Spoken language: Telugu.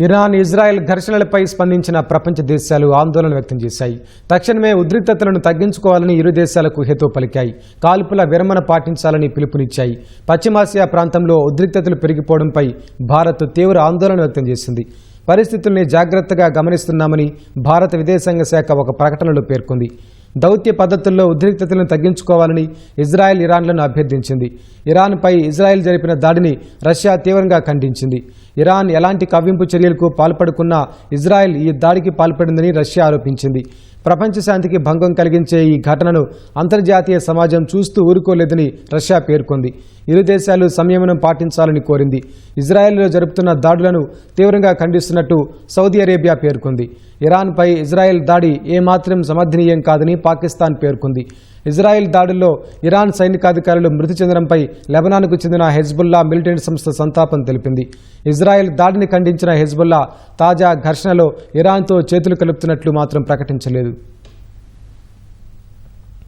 ఇరాన్ ఇజ్రాయెల్ ఘర్షణలపై స్పందించిన ప్రపంచ దేశాలు ఆందోళన వ్యక్తం చేశాయి. తక్షణమే ఉద్రిక్తతలను తగ్గించుకోవాలని ఇరు దేశాలకు హేతు పలికాయి. కాల్పుల విరమణ పాటించాలని పిలుపునిచ్చాయి. పశ్చిమాసియా ప్రాంతంలో ఉద్రిక్తతలు పెరిగిపోవడంపై భారత్ తీవ్ర ఆందోళన వ్యక్తం చేసింది. పరిస్థితుల్ని జాగ్రత్తగా గమనిస్తున్నామని భారత విదేశాంగ శాఖ ఒక ప్రకటనలో పేర్కొంది. దౌత్య పద్ధతుల్లో ఉద్రిక్తతలను తగ్గించుకోవాలని ఇజ్రాయెల్ ఇరాన్లను అభ్యర్థించింది. ఇరాన్పై ఇజ్రాయెల్ జరిపిన దాడిని రష్యా తీవ్రంగా ఖండించింది. ఇరాన్ ఎలాంటి కవ్వింపు చర్యలకు పాల్పడుకున్న ఇజ్రాయెల్ ఈ దాడికి పాల్పడిందని రష్యా ఆరోపించింది. ప్రపంచ శాంతికి భంగం కలిగించే ఈ ఘటనను అంతర్జాతీయ సమాజం చూస్తూ ఊరుకోలేదని రష్యా పేర్కొంది. ఇరు దేశాలు సంయమనం పాటించాలని కోరింది. ఇజ్రాయెల్లో జరుపుతున్న దాడులను తీవ్రంగా ఖండిస్తున్నట్టు సౌదీ అరేబియా పేర్కొంది. ఇరాన్పై ఇజ్రాయెల్ దాడి ఏమాత్రం సమర్థనీయం కాదని పాకిస్తాన్ పేర్కొంది. ఇజ్రాయెల్ దాడుల్లో ఇరాన్ సైనికాధికారులు మృతి చెందడంపై లెబనాన్కు చెందిన హెజ్బుల్లా మిలిటెంట్ సంస్థ సంతాపం తెలిపింది. ఇజ్రాయెల్ దాడిని ఖండించిన హెజ్బుల్లా తాజా ఘర్షణలో ఇరాన్తో చేతులు కలుపుతున్నట్లు మాత్రం ప్రకటించలేదు.